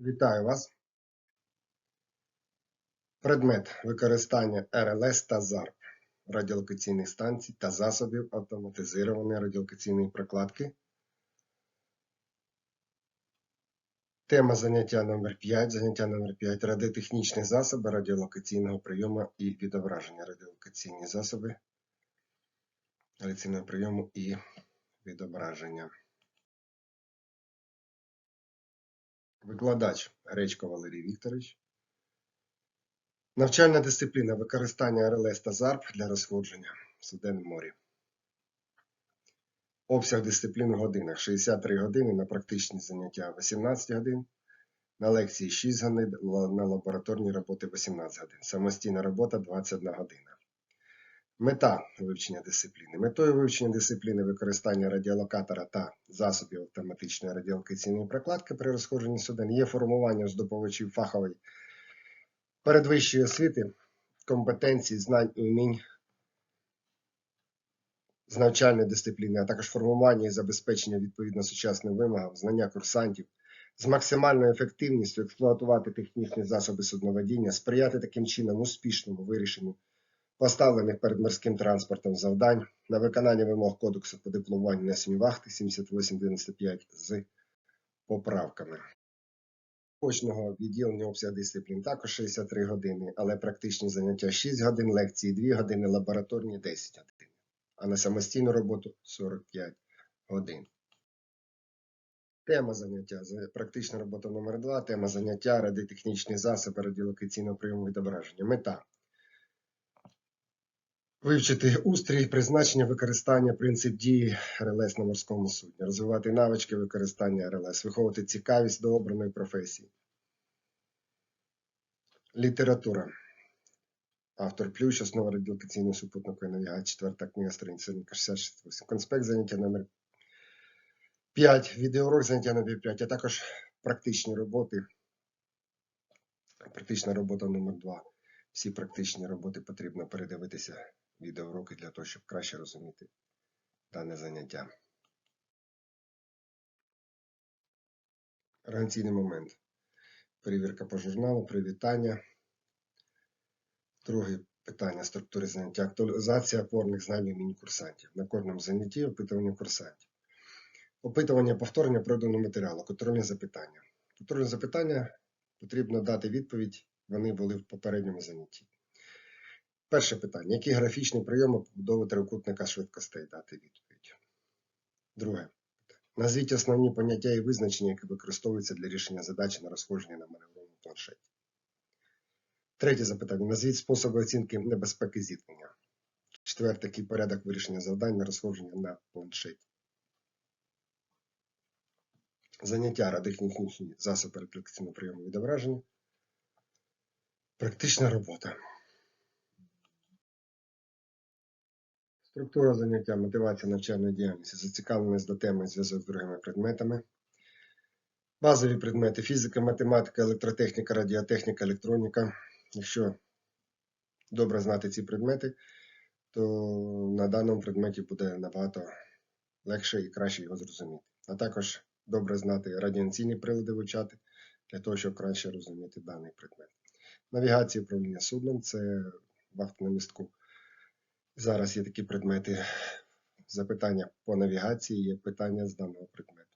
Вітаю вас. Предмет використання РЛС та ЗАРП радіолокаційних станцій та засобів автоматизованої радіолокаційної прокладки. Тема заняття номер 5 Заняття номер 5 Радіотехнічні засоби радіолокаційного прийому і відображення. Радіолокаційні засоби радіолокаційного прийому і відображення. Викладач Гречко Валерій Вікторович. Навчальна дисципліна використання РЛС та ЗАРП для розходження в Суденному морі. Обсяг дисциплін у годинах 63 години на практичні заняття 18 годин, на лекції 6 годин, на лабораторні роботи 18 годин. Самостійна робота 21 година. Мета вивчення дисципліни. Метою вивчення дисципліни використання радіолокатора та засобів автоматичної радіолокаційної прокладки при розходженні суден є формування здобувачів фахової передвищої освіти, компетенцій, знань і умінь з навчальної дисципліни, а також формування і забезпечення відповідно сучасним вимогам, знання курсантів, з максимальною ефективністю експлуатувати технічні засоби судноводіння, сприяти таким чином успішному вирішенню поставлених перед морським транспортом завдань на виконання вимог Кодексу по дипломуванню несення вахти 7895 з поправками. Очного відділення обсяг дисциплін також 63 години, але практичні заняття 6 годин, лекції 2 години, лабораторні 10 годин, а на самостійну роботу 45 годин. Тема заняття практична робота номер 2 тема заняття радіотехнічні засоби радіолокаційного прийому відображення. Мета Вивчити устрій, призначення використання, принцип дії РЛС на морському судні, розвивати навички використання РЛС, виховувати цікавість до обраної професії. Література. Автор Плющ, основа радіолокаційної супутникової навігації, четверта книга, сторінця 68. Конспект заняття номер 5, відеоурок заняття номер 5, а також практичні роботи. Практична робота номер 2. Всі практичні роботи потрібно передивитися відеоуроки для того, щоб краще розуміти дане заняття. Організаційний момент. Перевірка по журналу, привітання. Друге питання структури заняття. Актуалізація опорних знань у міні-курсантів. На кожному занятті опитування курсантів. Опитування повторення проданого матеріалу. Контрольні запитання. Контрольні запитання потрібно дати відповідь. Вони були в попередньому занятті. Перше питання. Які графічні прийоми побудови трикутника швидкостей дати відповідь? Друге. Назвіть основні поняття і визначення, які використовуються для рішення задачі на розходження на маневровому планшеті. Третє запитання. Назвіть способи оцінки небезпеки зіткнення. Четверте. Який порядок вирішення завдань на розходження на планшеті. Заняття радіотехнічні засоби рефлексивного прийому відображення. Практична робота. Структура заняття, мотивація навчальної діяльності, зацікавленість до теми зв'язок з другими предметами. Базові предмети фізика, математика, електротехніка, радіотехніка, електроніка. Якщо добре знати ці предмети, то на даному предметі буде набагато легше і краще його зрозуміти. А також добре знати радіаційні прилади вивчати для того, щоб краще розуміти даний предмет. Навігація управління судном це вахт на містку. Зараз є такі предмети запитання по навігації, є питання з даного предмету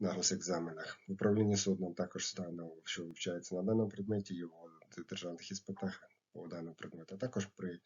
на госекзаменах. Управління судном також даного, що вивчається на даному предметі, його державних іспитах по даному предмету. Також при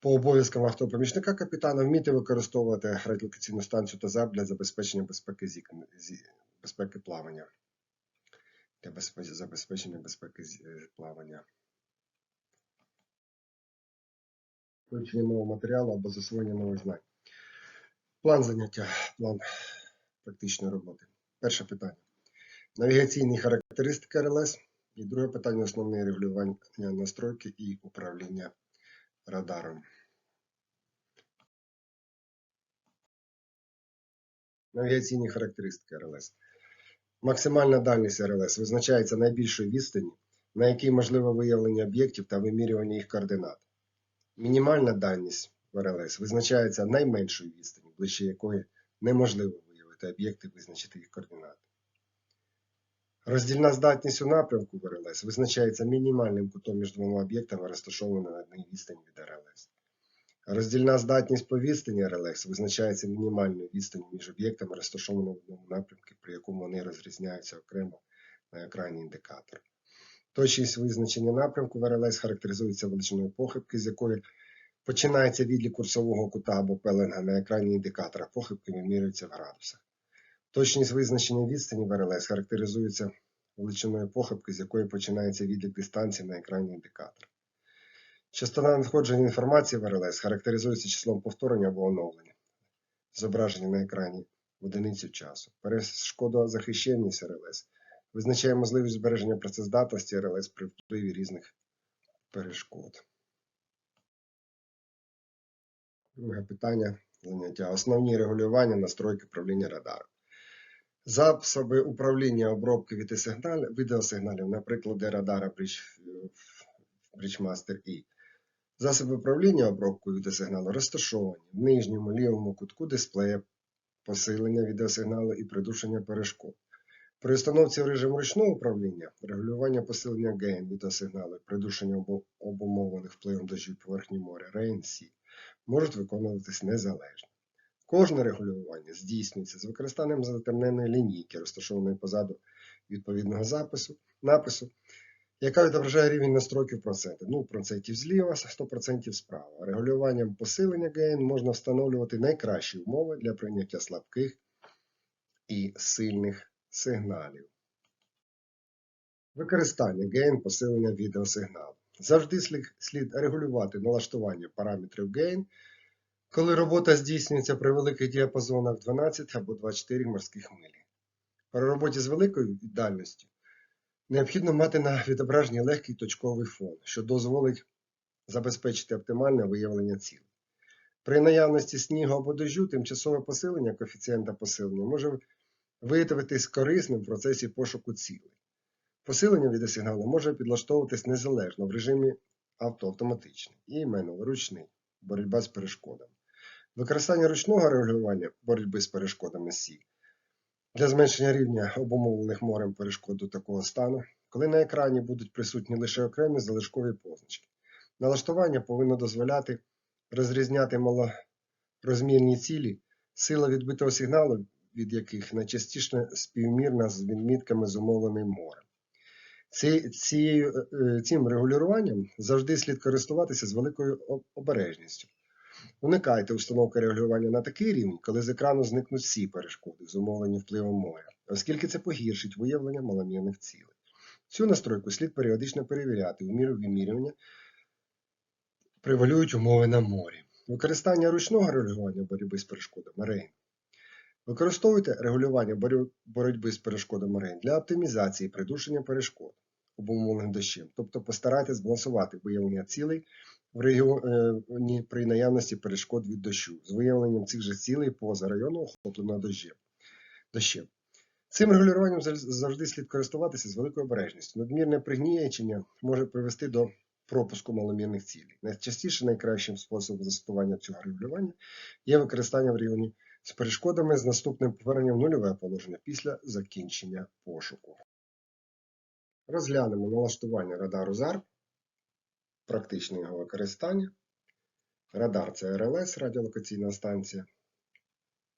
по обов'язкам автопомічника капітана вміти використовувати радіолокаційну станцію та ЗАП для забезпечення безпеки, зік- зі- безпеки плавання. Для безпе- забезпечення безпеки е, плавання. Вивчення нового матеріалу або засвоєння нових знань. План заняття, план практичної роботи. Перше питання. Навігаційні характеристики РЛС. І друге питання основне регулювання настройки і управління радаром. Навігаційні характеристики РЛС. Максимальна дальність РЛС визначається найбільшою відстані, на якій можливе виявлення об'єктів та вимірювання їх координат. Мінімальна дальність в РЛС визначається найменшою відстані, ближче якої неможливо виявити об'єкти, визначити їх координати. Роздільна здатність у напрямку в РЛС визначається мінімальним кутом між двома об'єктами, розташованими на одній відстані від РЛС. Роздільна здатність по відстані РЛС визначається мінімальною відстанню між об'єктами, розташованими в одному напрямку, при якому вони розрізняються окремо на екрані індикатора. Точність визначення напрямку в РЛС характеризується величиною похибки, з якої починається відлік курсового кута або пеленга на екрані індикатора. Похибки вимірюються в градусах. Точність визначення відстані в РЛС характеризується величиною похибки, з якої починається відлік дистанції на екрані індикатора. Частота надходження інформації в РЛС характеризується числом повторення або оновлення, зображення на екрані в одиницю часу. Перешкодозахищеність РЛС визначає можливість збереження працездатності РЛС при впливі різних перешкод. Друге питання заняття. Основні регулювання настройки правління радару. Засоби управління обробки відеосигналів, відеосигналів на радара Bridge, Bridgemaster E. Засоби управління обробкою відеосигналу розташовані в нижньому лівому кутку дисплея посилення відеосигналу і придушення перешкод. При установці в режим ручного управління регулювання посилення гейн відеосигналу придушення обумовлених впливом дощу поверхні моря RNC можуть виконуватись незалежно. Кожне регулювання здійснюється з використанням затемненої лінійки, розташованої позаду відповідного запису, напису, яка відображає рівень настройки в проценти. 0% зліва, 100% справа. Регулюванням посилення гейн можна встановлювати найкращі умови для прийняття слабких і сильних сигналів. Використання гейн посилення відеосигналу. Завжди слід, регулювати налаштування параметрів гейн, коли робота здійснюється при великих діапазонах 12 або 24 морських милі. При роботі з великою віддальністю необхідно мати на відображенні легкий точковий фон, що дозволить забезпечити оптимальне виявлення цілей. При наявності снігу або дождю тимчасове посилення коефіцієнта посилення може виявитись корисним в процесі пошуку цілей. Посилення відеосигналу може підлаштовуватись незалежно в режимі автоавтоматичний і менуал ручний боротьба з перешкодами. Використання ручного регулювання боротьби з перешкодами Сі для зменшення рівня обумовлених морем перешкод до такого стану, коли на екрані будуть присутні лише окремі залишкові позначки. Налаштування повинно дозволяти розрізняти малорозмірні цілі, сила відбитого сигналу, від яких найчастіше співмірна з відмітками зумовленим морем. Ці, е, цим регулюванням завжди слід користуватися з великою обережністю. Уникайте установки регулювання на такий рівень, коли з екрану зникнуть всі перешкоди, зумовлені впливом моря, оскільки це погіршить виявлення маломірних цілей. Цю настройку слід періодично перевіряти у міру вимірювання превалюють умови на морі. Використання ручного регулювання боротьби з перешкодами RAIN. Використовуйте регулювання боротьби з перешкодами RAIN для оптимізації придушення перешкод обумовлених дощем, тобто постарайтесь збалансувати виявлення цілей в регіоні при наявності перешкод від дощу з виявленням цих же цілей поза району охопленого дощем. Цим регулюванням завжди слід користуватися з великою обережністю. Надмірне пригніячення може привести до пропуску маломірних цілей. Найчастіше найкращим способом застосування цього регулювання є використання в районі з перешкодами з наступним поверненням в нульове положення після закінчення пошуку. Розглянемо налаштування радару ZARP, практичне його використання. Радар це РЛС, радіолокаційна станція,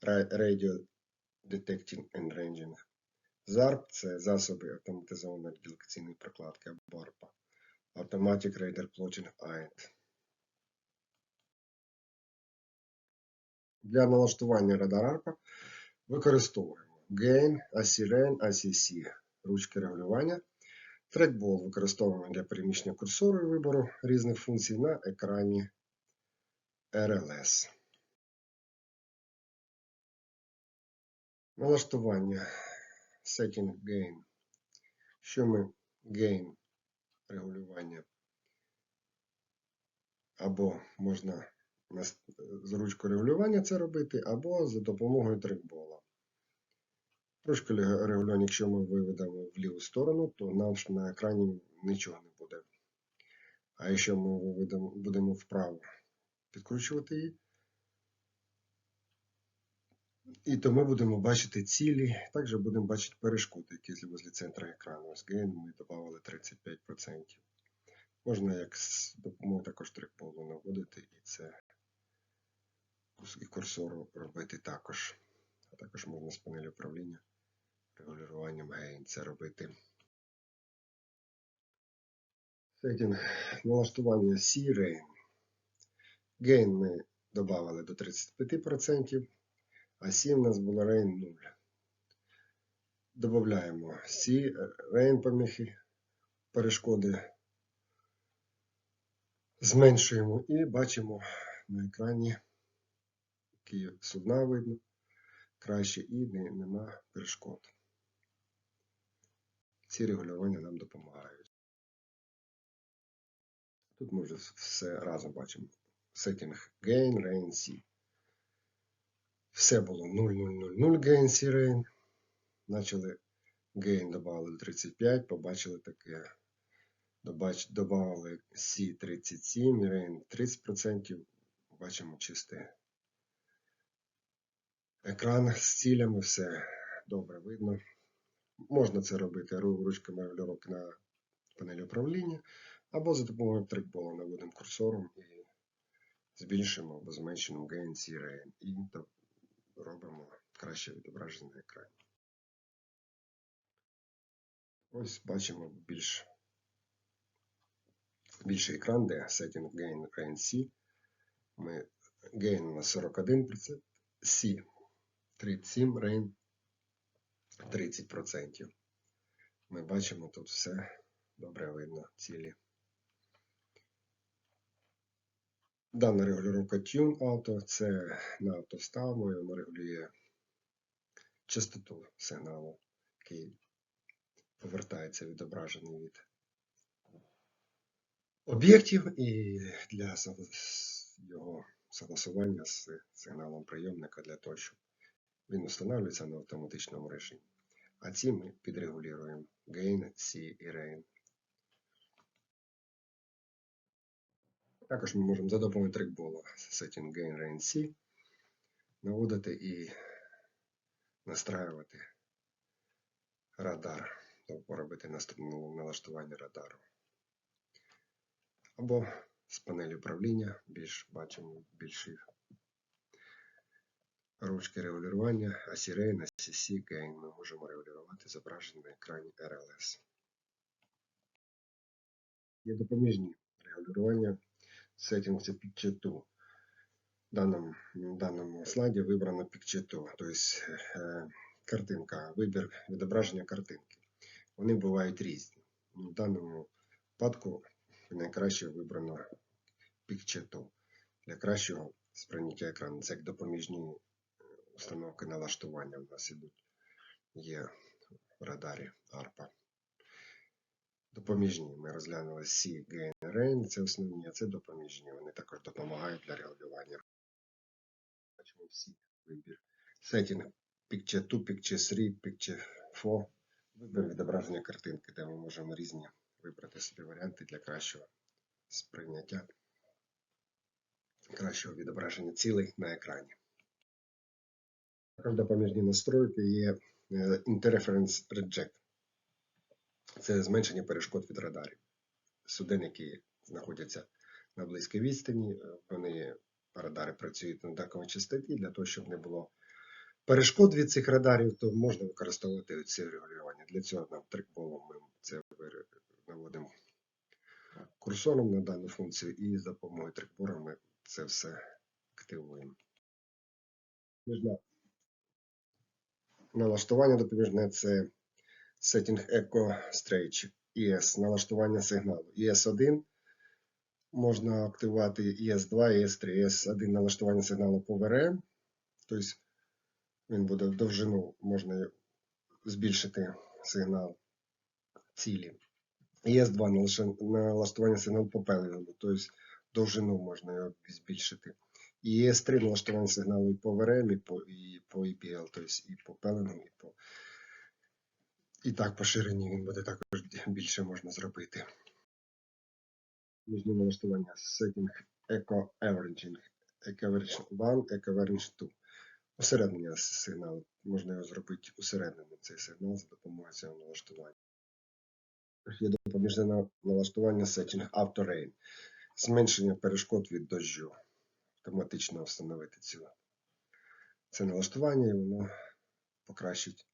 Ra- Radio Detecting and Ranging. ZARP це засоби автоматизованої радіолокаційної прокладки або ARPA. Automatic Radar Plotting AIT. Для налаштування радара використовуємо Gain, ACRAN, ACC, ручки регулювання. Трекбол використовуємо для переміщення курсору і вибору різних функцій на екрані RLS. Налаштування Setting Gain. Що ми Gain регулювання або можна з ручкою регулювання це робити, або за допомогою трекбола. Ручка ле- регулювання, якщо ми виведемо в ліву сторону, то нам ж на екрані нічого не буде. А якщо ми виведемо, будемо вправо підкручувати її, І то ми будемо бачити цілі, також будемо бачити перешкоди, які возле центра екрану. Ось гейн ми додали 35%. Можна як з допомогою також трекполу наводити і це і курсору робити також. А також можна з панелі управління регулюванням гейн це робити. Сеттінг налаштування C-Rain. Gain ми додали до 35%, а C в нас було Rain 0. Додаємо C, Rain поміхи, перешкоди зменшуємо і бачимо на екрані, які судна видно краще і не, нема перешкод. Ці регулювання нам допомагають. Тут ми вже все разом бачимо. Setting Gain, Rain, C. Все було 0,000 Gain, C, Rain. Почали Gain додали до 35, побачили таке. Добач- Добавили C 37, Rain 30%. Бачимо чисте екран з цілями, все добре видно. Можна це робити ручками регулювання на панелі управління, або за допомогою трекбола наводимо курсором і збільшимо або зменшимо gain C і робимо краще відображення на екрані. Ось бачимо більш, більший екран, де setting gain rain C. Ми gain у нас 41%, C 37, rain 30%. Ми бачимо тут все добре видно, цілі. Дана регулювання Tune Auto це на авто ставимо, і воно регулює частоту сигналу, який повертається відображений від об'єктів і для його согласування з сигналом прийомника для того, щоб він встановлюється на автоматичному режимі. А ці ми підрегулюємо Gain, C і Rain. Також ми можемо за допомогою трекбола Setting Gain Rain C наводити і настраювати радар, тобто робити наст- налаштування радару. Або з панелі управління більш бачимо більші ручки регулювання, осі Rain, осі C, Gain. Ми можемо регулювати зображення на екрані RLS. Є допоміжні регулювання Settings Picture 2. В даному, в даному слайді вибрано Picture 2, тобто е, картинка, вибір відображення картинки. Вони бувають різні. В даному випадку найкраще вибрано Picture 2 для кращого сприйняття екрану. Це як допоміжні установки налаштування в нас ідуть. Є в радарі ARPA. Допоміжні ми розглянули C, Gain, Rain, це основні, а це допоміжні. Вони також допомагають для регулювання. Бачимо всі вибір. Setting Picture 2, Picture 3, Picture 4. Вибір відображення картинки, де ми можемо різні вибрати собі варіанти для кращого сприйняття, кращого відображення цілей на екрані. Також допоміжні настройки є е, Interference Reject. Це зменшення перешкод від радарів. Суден, які знаходяться на близькій відстані, е, вони радари працюють на однаковій частоті для того, щоб не було перешкод від цих радарів, то можна використовувати ці регулювання. Для цього нам трекболом ми це наводимо курсором на дану функцію і за допомогою трекбора ми це все активуємо. Налаштування допоміжне це Setting Echo Stretch ES, налаштування сигналу. ES1 можна активувати ES2, ES3, ES1 налаштування сигналу по VRM, тобто він буде в довжину, можна збільшити сигнал цілі. ES2 налаштування сигналу по пеленгу, тобто довжину можна його збільшити. І ES3 налаштування сигналу і по VRM, і по, і по EPL, тобто і по пеленгу, і по і так по він буде також більше можна зробити. Міжні налаштування Setting Eco Averaging. Eco Average 1, Eco Average 2. Усереднення сигналу. Можна його зробити усередненим, цей сигнал за допомогою цього налаштування. Є допоміжне налаштування Setting Auto Rain. Зменшення перешкод від дощу. Автоматично встановити цю. Це налаштування і воно покращить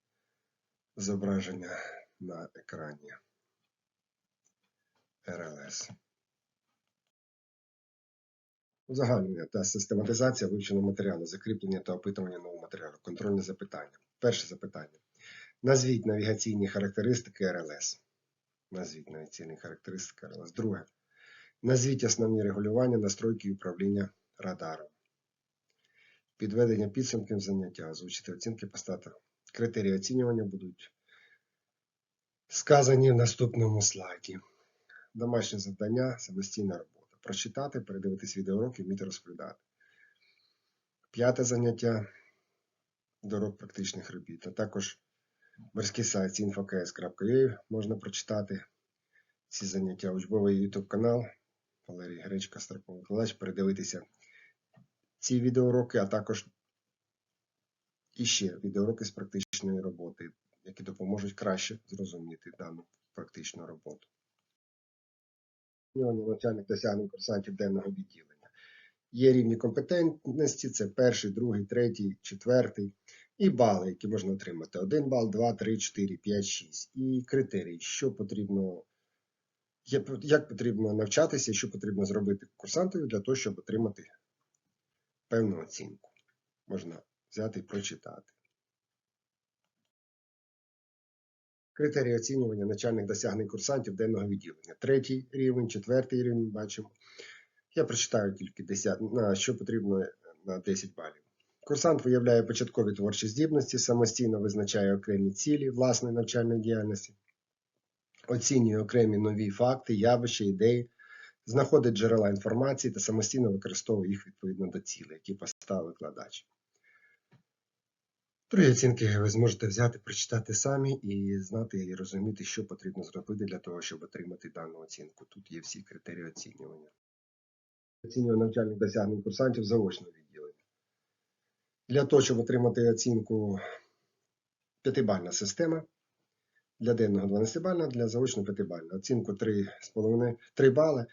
зображення на екрані RLS. Узагальнення та систематизація вивченого матеріалу, закріплення та опитування нового матеріалу, контрольне запитання. Перше запитання. Назвіть навігаційні характеристики РЛС. Назвіть навігаційні характеристики РЛС. Друге. Назвіть основні регулювання настройки і управління радаром. Підведення підсумків заняття, озвучити оцінки поставити. Критерії оцінювання будуть сказані в наступному слайді. Домашнє завдання, самостійна робота. Прочитати, передивитись відеоуроки, вміти розповідати. П'яте заняття дорог практичних робіт, а також морський сайт infokс.ua можна прочитати ці заняття. Учбовий YouTube канал Валерій Гречка, Старпов Миколаївич, передивитися ці відеоуроки, а також іще відеоуроки з практичної роботи, які допоможуть краще зрозуміти дану практичну роботу. Навчальних досягнень курсантів денного відділення. Є рівні компетентності, це перший, другий, третій, четвертий. І бали, які можна отримати. 1 бал, 2, 3, 4, 5, 6. І критерії, що потрібно, як потрібно навчатися, що потрібно зробити курсантові для того, щоб отримати певну оцінку. Можна взяти і прочитати. Критерії оцінювання начальних досягнень курсантів денного відділення. Третій рівень, четвертий рівень бачимо. Я прочитаю тільки 10, на що потрібно на 10 балів. Курсант виявляє початкові творчі здібності, самостійно визначає окремі цілі власної навчальної діяльності, оцінює окремі нові факти, явища, ідеї, знаходить джерела інформації та самостійно використовує їх відповідно до цілей, які поставив викладач. Другі оцінки ви зможете взяти, прочитати самі і знати і розуміти, що потрібно зробити для того, щоб отримати дану оцінку. Тут є всі критерії оцінювання. Оцінює навчальних досягнень курсантів заочного відділення. Для того, щоб отримати оцінку 5-бальна система, для денного 12-бальна, для заочного 5-бальна. Оцінку 3,5 3 бали.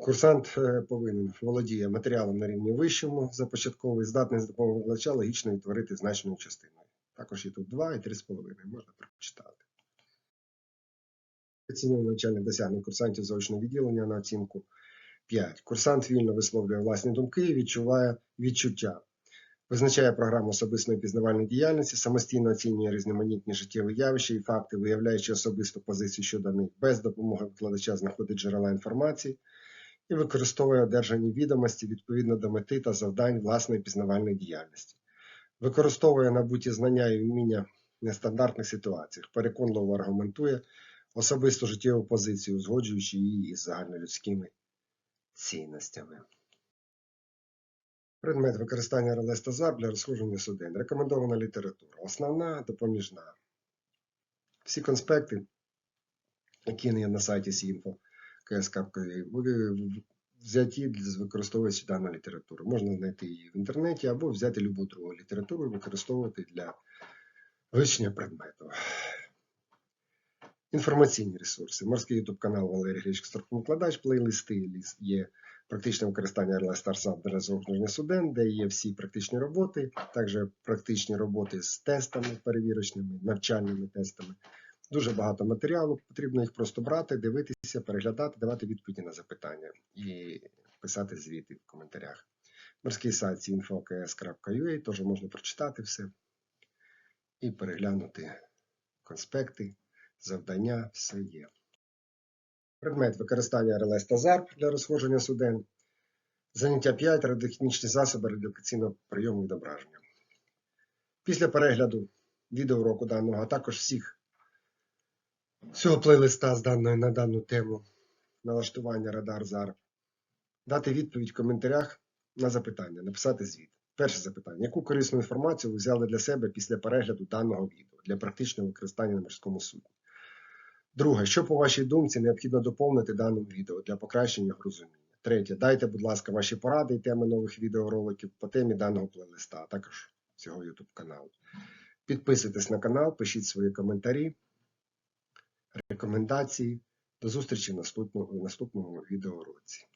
Курсант е, повинен володіє матеріалом на рівні вищому, започатковий, здатний за допомогою викладача логічно відтворити значною частиною. Також є тут 2 і 3,5, можна прочитати. Оцінює навчальних досягнень курсантів заочного відділення на оцінку 5. Курсант вільно висловлює власні думки і відчуває відчуття. Визначає програму особистої пізнавальної діяльності, самостійно оцінює різноманітні життєві явища і факти, виявляючи особисту позицію щодо них, без допомоги викладача знаходить джерела інформації і використовує одержані відомості відповідно до мети та завдань власної пізнавальної діяльності. Використовує набуті знання і вміння в нестандартних ситуаціях, переконливо аргументує особисту життєву позицію, узгоджуючи її із загальнолюдськими цінностями. Предмет використання ЗАР для розходження суден. Рекомендована література. Основна, допоміжна. Всі конспекти, які є на сайті СІНФО, КСК.ua, були взяті використовуючи дану літературу. Можна знайти її в інтернеті або взяти любу другу літературу і використовувати для вивчення предмету. Інформаційні ресурси. Морський YouTube канал Валерій Гречко Старкомокладач, плейлисти є практичне використання RLS Starсап для розгруження суден, де є всі практичні роботи, також практичні роботи з тестами перевірочними, навчальними тестами. Дуже багато матеріалу, потрібно їх просто брати, дивитися, переглядати, давати відповіді на запитання і писати звіти в коментарях. Морський сайт infokс.ua теж можна прочитати все і переглянути конспекти, завдання, все є. Предмет використання РЛС та ЗАРП для розходження суден. Заняття 5. Радіотехнічні засоби радіолокаційного прийому відображення. Після перегляду відеоуроку даного, а також всіх всього плейлиста з даною на дану тему налаштування радар ЗАРП, дати відповідь в коментарях на запитання, написати звіт. Перше запитання. Яку корисну інформацію ви взяли для себе після перегляду даного відео для практичного використання на морському судні? Друге, що по вашій думці необхідно доповнити даному відео для покращення його розуміння? Третє, дайте, будь ласка, ваші поради і теми нових відеороликів по темі даного плейлиста, а також цього YouTube каналу. Підписуйтесь на канал, пишіть свої коментарі, рекомендації. До зустрічі в наступному, в наступному відеоуроці.